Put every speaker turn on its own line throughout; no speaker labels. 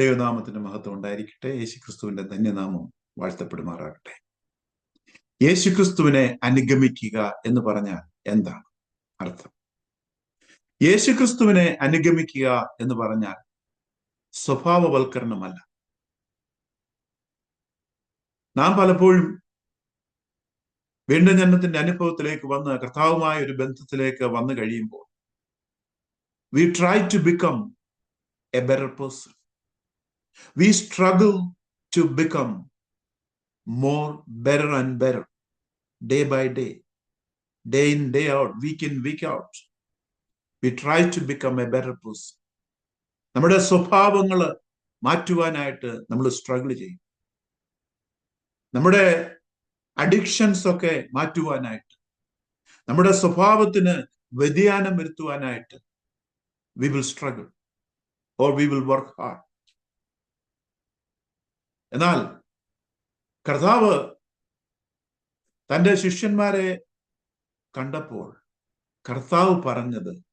ദൈവനാമത്തിന്റെ മഹത്വം ഉണ്ടായിരിക്കട്ടെ. യേശുക്രിസ്തുവിന്റെ ധന്യനാമം വാഴ്ത്തപ്പെടുമാറാകട്ടെ. യേശുക്രിസ്തുവിനെ അനുഗമിക്കുക എന്ന് പറഞ്ഞാൽ എന്താണ് അർത്ഥം? യേശുക്രിസ്തുവിനെ അനുഗമിക്കുക എന്ന് പറഞ്ഞാൽ സ്വഭാവവൽക്കരണമല്ല. നാം പലപ്പോഴും വീണ്ടും ജന്മത്തിന്റെ അനുഭവത്തിലേക്ക് വന്ന് കർത്താവുമായ ഒരു ബന്ധത്തിലേക്ക് വന്നു കഴിയുമ്പോൾ we try to become a better person we struggle to become more better and better day by day, day in, day out, week in, week out. We try to become a better person. നമ്മുടെ സ്വഭാവങ്ങൾ മാറ്റുവാനായിട്ട് നമ്മൾ struggle ചെയ്യും നമ്മുടെ addictions ഒക്കെ മാറ്റുവാനായിട്ട് നമ്മുടെ സ്വഭാവത്തിന് വ്യതിയാനം വരുത്തുവാനായിട്ട് we will struggle or we will work hard എന്നാൽ കർത്താവ് തന്റെ ശിഷ്യന്മാരെ കണ്ടപ്പോൾ കർത്താവ് പറഞ്ഞത്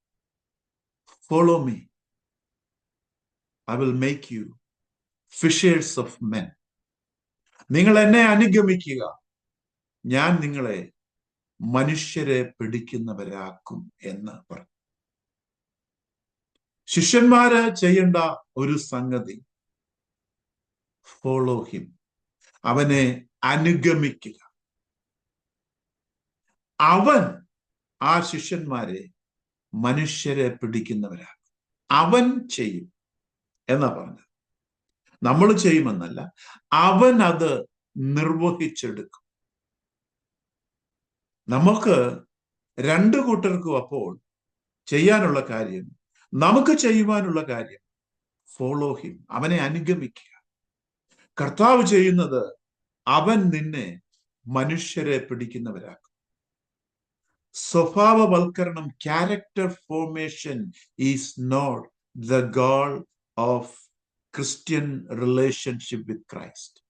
follow me I will make you fishers of men നിങ്ങൾ എന്നെ അനുഗമിക്കുക. ഞാൻ നിങ്ങളെ മനുഷ്യരെ പിടിക്കുന്നവരാക്കും എന്ന് പറഞ്ഞു. ശിഷ്യന്മാര് ചെയ്യേണ്ട ഒരു സംഗതി ഫോളോ ഹിം അവനെ അനുഗമിക്കുക. അവൻ ആ ശിഷ്യന്മാരെ മനുഷ്യരെ പിടിക്കുന്നവരാണ് അവൻ ചെയ്യും എന്നാ പറഞ്ഞത്. നമ്മൾ ചെയ്യുമെന്നല്ല അവൻ അത് നിർവഹിച്ചെടുക്കും. നമുക്ക് രണ്ടു കൂട്ടർക്കും അപ്പോൾ ചെയ്യാനുള്ള കാര്യം നമുക്ക് ചെയ്യുവാനുള്ള കാര്യം ഫോളോ ഹിം അവനെ അനുഗമിക്കുക. കർത്താവ് ചെയ്യുന്നത് അവൻ നിന്നെ മനുഷ്യരെ പിടിക്കുന്നവരാക്കും. സ്വഭാവവൽക്കരണം character formation is not the goal of Christian relationship with Christ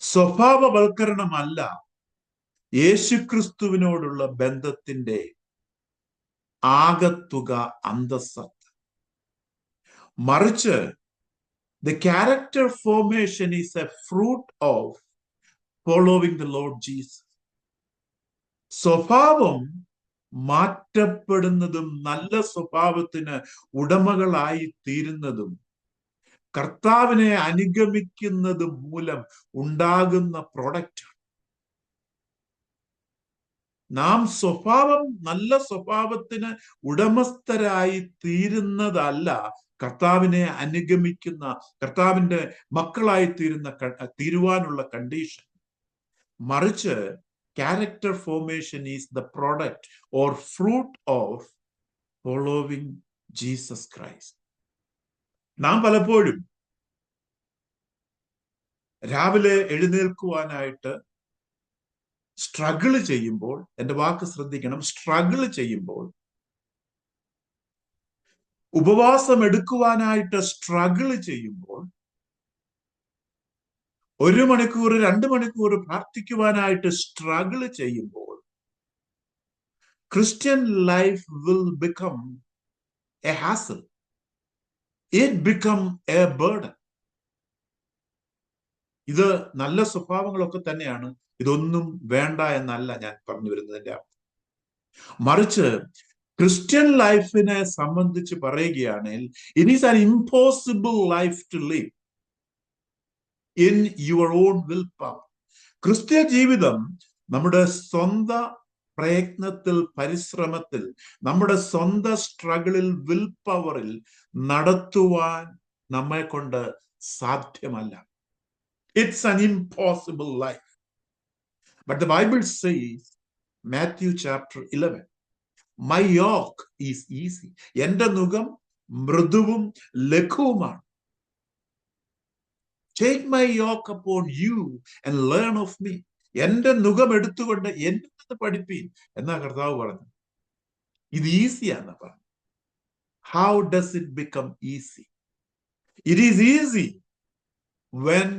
സ്വഭാവവൽക്കരണമല്ല യേശുക്രിസ്തുവിനോടുള്ള ബന്ധത്തിന്റെ ആകത്തുക അന്തസ്സത്ത്. മറിച്ച് the character formation is a fruit of following the Lord Jesus. സ്വഭാവം മാറ്റപ്പെടുന്നതും നല്ല സ്വഭാവത്തിന് ഉടമകളായി തീരുന്നതും കർത്താവിനെ അനുഗമിക്കുന്നത് മൂലം ഉണ്ടാകുന്ന പ്രൊഡക്റ്റ് നാം സ്വഭാവം നല്ല സ്വഭാവത്തിന് ഉടമസ്ഥരായി തീരുന്നതല്ല കർത്താവിനെ അനുഗമിക്കുന്ന കർത്താവിന്റെ മക്കളായി തീരുന്ന തീരുവാനുള്ള കണ്ടീഷൻ മറിച്ച് character formation is the product or fruit of following Jesus Christ നാം പലപ്പോഴും രാവിലെ എഴുന്നേൽക്കുവാനായിട്ട് സ്ട്രഗിൾ ചെയ്യുമ്പോൾ എന്റെ വാക്ക് ശ്രദ്ധിക്കണം സ്ട്രഗിൾ ചെയ്യുമ്പോൾ ഉപവാസം എടുക്കുവാനായിട്ട് സ്ട്രഗിൾ ചെയ്യുമ്പോൾ ഒരു മണിക്കൂർ രണ്ട് മണിക്കൂർ പ്രാർത്ഥിക്കുവാനായിട്ട് സ്ട്രഗിൾ ചെയ്യുമ്പോൾ Christian life will become a hassle it become a burden ഇത് നല്ല സ്വഭാവങ്ങളൊക്കെ തന്നെയാണ്. ഇതൊന്നും വേണ്ട എന്നല്ല ഞാൻ പറഞ്ഞു വരുന്നതിന്റെ മറിച്ച് ക്രിസ്ത്യൻ ലൈഫിനെ സംബന്ധിച്ച് പറയുകയാണെങ്കിൽ it is an impossible life to live in your own will power ക്രിസ്ത്യ ജീവിതം നമ്മുടെ സ്വന്തം പ്രയത്നത്തിൽ പരിശ്രമത്തിൽ നമ്മുടെ സ്വന്തം സ്ട്രഗിളിൽ വിൽ പവറിൽ നടത്തുവാൻ നമ്മെ കൊണ്ട് സാധ്യമല്ല. It's an impossible life but the Bible says Matthew chapter eleven my yoke is easy എന്റെ നുഖം മൃദുവും ലഘുവുമാണ്. Take my yoke upon you and learn of me എന്റെ നുഖം എടുത്തുകൊണ്ട് എന്റെ നിന്ന് പഠിപ്പീൻ എന്നാ കർത്താവ് പറഞ്ഞു ഇത് ഈസിയാന്ന് പറഞ്ഞു how does it become easy it is easy when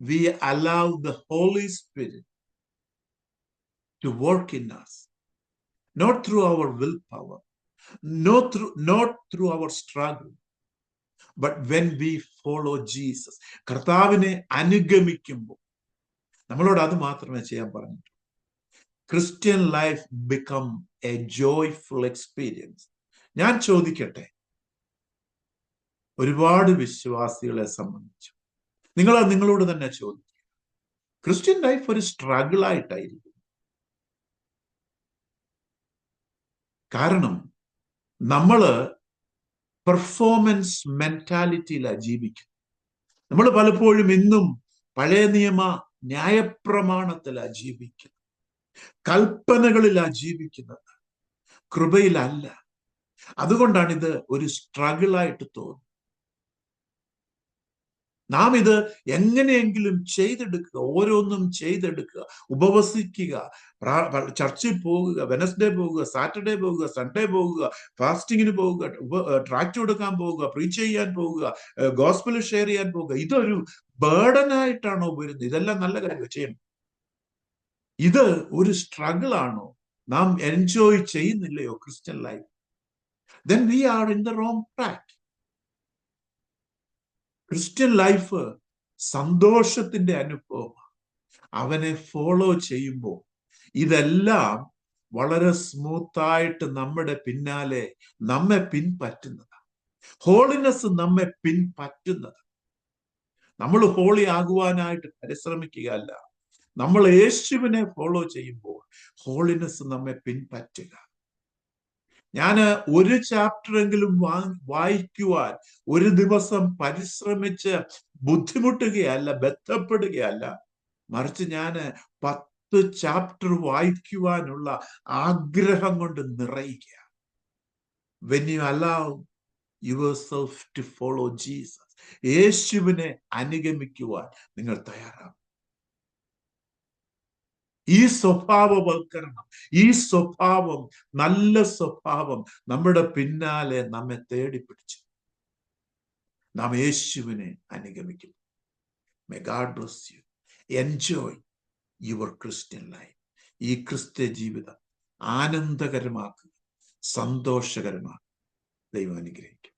we allow the Holy Spirit to work in us. Not through our willpower, not through, not through our struggle, but when we follow Jesus കർത്താവിനെ അനുഗമിക്കുമ്പോൾ നമ്മളോട് അത് മാത്രമേ ചെയ്യാൻ പറഞ്ഞിട്ടുള്ളൂ. Christian life become a joyful experience ഞാൻ ചോദിക്കട്ടെ ഒരുപാട് വിശ്വാസികളെ സംബന്ധിച്ചു നിങ്ങൾ നിങ്ങളോട് തന്നെ ചോദിക്കുക ക്രിസ്ത്യൻ ലൈഫ് ഒരു സ്ട്രഗിൾ ആയിട്ടായിരിക്കും. കാരണം നമ്മൾ പെർഫോമൻസ് മെന്റാലിറ്റിയിലാണ് ജീവിക്കും. നമ്മൾ പലപ്പോഴും ഇന്നും പഴയ നിയമ ന്യായപ്രമാണത്തിലാണ് ജീവിക്കുന്നത്. കൽപ്പനകളിലാണ് ജീവിക്കുന്നത്. കൃപയിലല്ല. അതുകൊണ്ടാണ് ഇത് ഒരു സ്ട്രഗിളായിട്ട് തോന്നുന്നത്. നാം ഇത് എങ്ങനെയെങ്കിലും ചെയ്തെടുക്കുക ഓരോന്നും ചെയ്തെടുക്കുക ഉപവസിക്കുക ചർച്ചിൽ പോകുക വെനസ്ഡേ പോകുക സാറ്റർഡേ പോകുക സൺഡേ പോകുക ഫാസ്റ്റിങ്ങിന് പോവുക ട്രാക്ട് കൊടുക്കാൻ പോവുക പ്രീച്ച് ചെയ്യാൻ പോവുക ഗോസ്പൽ ഷെയർ ചെയ്യാൻ പോവുക ഇതൊരു ബേർഡനായിട്ടാണോ വരുന്നത്? ഇതെല്ലാം നല്ല കാര്യങ്ങൾ ചെയ്യണം. ഇത് ഒരു സ്ട്രഗിൾ ആണോ? നാം enjoy ചെയ്യുന്നില്ലയോ Christian life then we are in the wrong track Christian life സന്തോഷത്തിന്റെ അനുഭവമാണ്. അവനെ ഫോളോ ചെയ്യുമ്പോൾ ഇതെല്ലാം വളരെ സ്മൂത്തായിട്ട് നമ്മുടെ പിന്നാലെ നമ്മെ പിൻപറ്റുന്നതാണ് ഹോളിനെസ് നമ്മെ പിൻപറ്റുന്നത്. നമ്മൾ ഹോളി ആകുവാനായിട്ട് പരിശ്രമിക്കുകയല്ല. നമ്മൾ യേശുവിനെ ഫോളോ ചെയ്യുമ്പോൾ ഹോളിനെസ് നമ്മെ പിൻപറ്റുക. ഞാൻ ഒരു ചാപ്റ്റർ എങ്കിലും വായിക്കുവാൻ ഒരു ദിവസം പരിശ്രമിച്ച് ബുദ്ധിമുട്ടുകയല്ല ബന്ധപ്പെടുകയല്ല മറിച്ച് ഞാൻ പത്ത് ചാപ്റ്റർ വായിക്കുവാനുള്ള ആഗ്രഹം കൊണ്ട് നിറയുക when you allow yourself to follow Jesus യേശുവിനെ അനുഗമിക്കുവാൻ നിങ്ങൾ തയ്യാറാവും ഈ സ്വഭാവവൽക്കരണം ഈ സ്വഭാവം നല്ല സ്വഭാവം നമ്മുടെ പിന്നാലെ നമ്മെ തേടി പിടിച്ചു നാം യേശുവിനെ അനുഗമിക്കും may you enjoy your Christian life ഈ ക്രിസ്ത്യ ജീവിതം ആനന്ദകരമാക്കുക സന്തോഷകരമാക്കുക. ദൈവം അനുഗ്രഹിക്കും